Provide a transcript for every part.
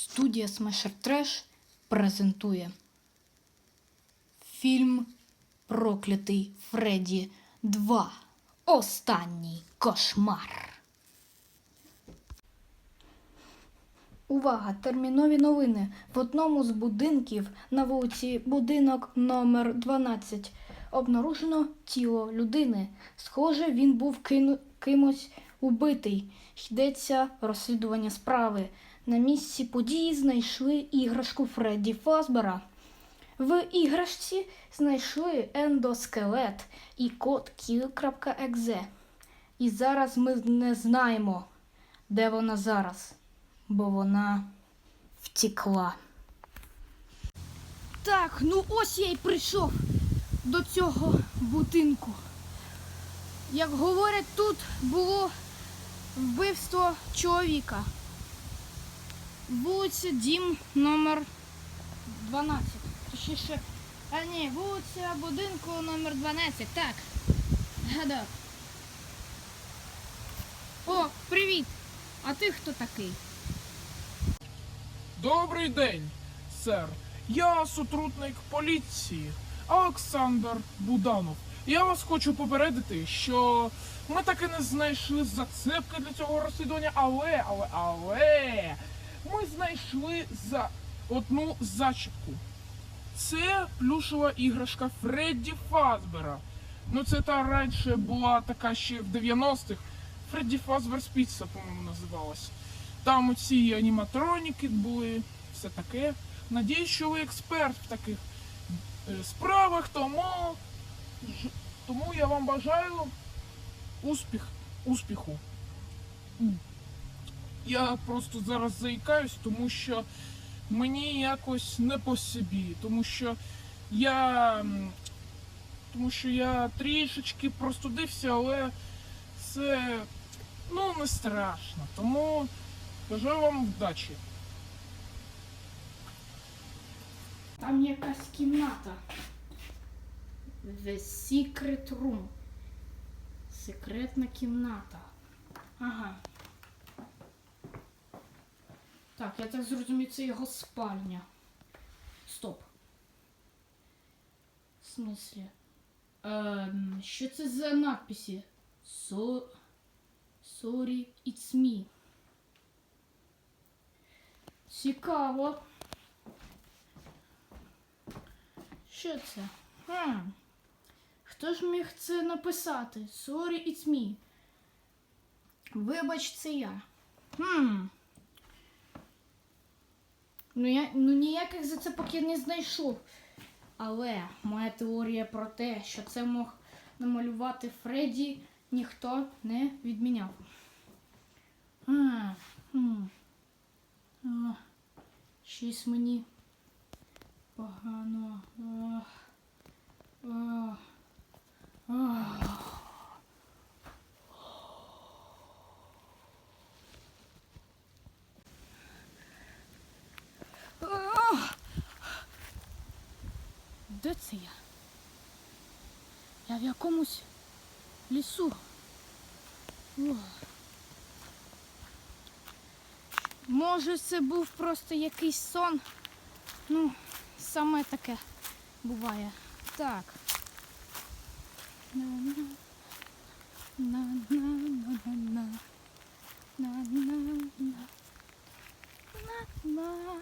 Студія Smasher Trash презентує фільм Проклятий Фредді 2. Останній кошмар. Увага! Термінові новини. В одному з будинків на вулиці будинок номер 12 обнаружено тіло людини. Схоже, він був кимось убитий. Йдеться розслідування справи. На місці події знайшли іграшку Фредді Фазбера. В іграшці знайшли ендоскелет і код kill.exe. І зараз ми не знаємо, де вона зараз, бо вона втекла. Так, ну ось я й прийшов до цього будинку. Як говорять, тут було вбивство чоловіка. Вулиця Дім номер 12. Точніше, а ні, вулиця будинку номер 12, так. Гадав. О, привіт! А ти хто такий? Добрий день, сер. Я сотрудник поліції Олександр Буданов. Я вас хочу попередити, що ми таки не знайшли зацепки для цього розслідування, але, але, але ми знайшли за одну зачіпку. Це плюшева іграшка Фредді Фазбера. Ну, це та раніше була така ще в 90-х. Фредді Фазбер Спіца, по-моєму, називалась. Там оці аніматроніки були, все таке. Надіюсь, що ви експерт в таких е, справах, тому, тому я вам бажаю успіх, успіху. Я просто зараз заїкаюсь, тому що мені якось не по собі, тому що я. Тому що я трішечки простудився, але це ну не страшно. Тому бажаю вам вдачі. Там якась кімната. The Secret Room. Секретна кімната. Ага. Так, я так зрозумів, це його спальня. Стоп. В смислі? Ем, що це за надписи? So... Sorry, it's me. Цікаво. Що це? Хм. Хто ж міг це написати? Sorry, it's me. Вибач, це я. Хм. Ну, я, ну ніяких зацепок я не знайшов. Але моя теорія про те, що це мог намалювати Фредді, ніхто не відміняв. А. А, щось мені погано. Ах. Ах. Ах. Де це я? Я в якомусь лісу. Ох. Може, це був просто якийсь сон. Ну, саме таке буває. Так. На-на. На-на-на-на-на. На-на-на. На-на.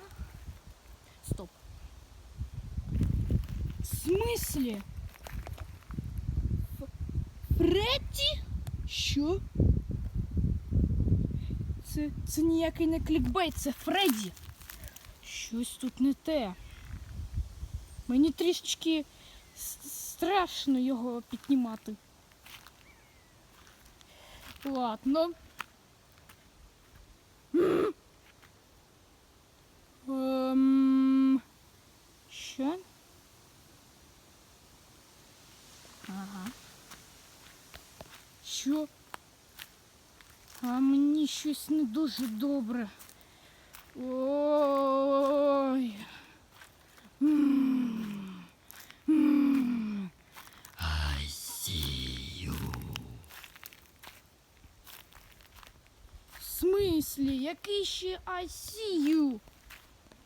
Стоп. В смислі? Фредді? Що? Це, це ніякий не клікбейт, це Фредді. Щось тут не те. Мені трішечки страшно його піднімати. Ладно. Ем... Що? Що? А мені щось не дуже добре. Ой. В смислі, який ще I see you?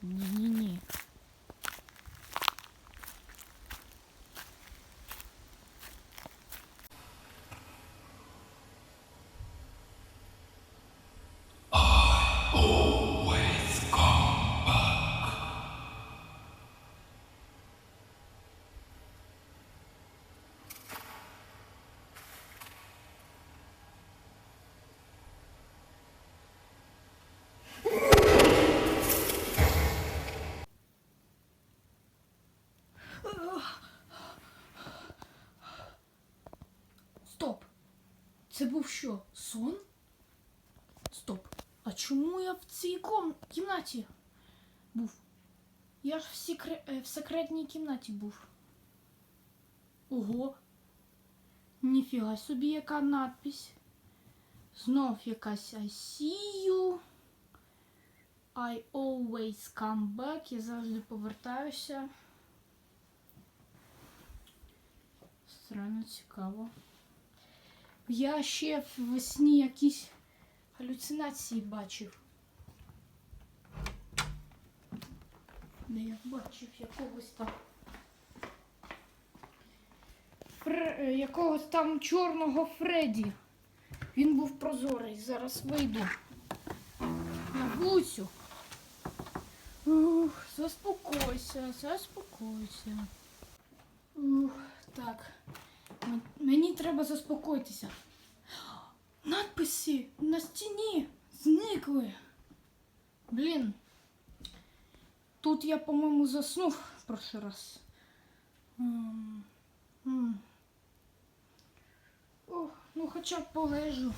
Ні-ні-ні. Стоп. Це був що? Сон? Стоп. А чому я в цій ком... кімнаті був? Я ж в, секре... е, в секретній кімнаті був. Ого. Ніфіга собі, яка надпись. Знов якась I see you. I always come back. Я завжди повертаюся. Странно цікаво. Я ще в сні якісь галюцинації бачив. Де я бачив якогось там. Фре... е, Якогось там чорного Фредді. Він був прозорий. Зараз вийду на вулицю. Ух, заспокойся, заспокойся. Ух, так. М- Мені треба заспокоїтися. Надписи на стіні зникли. Блін. Тут я, по-моєму, заснув в раз. М, м. Ох, ну хоча б полежу.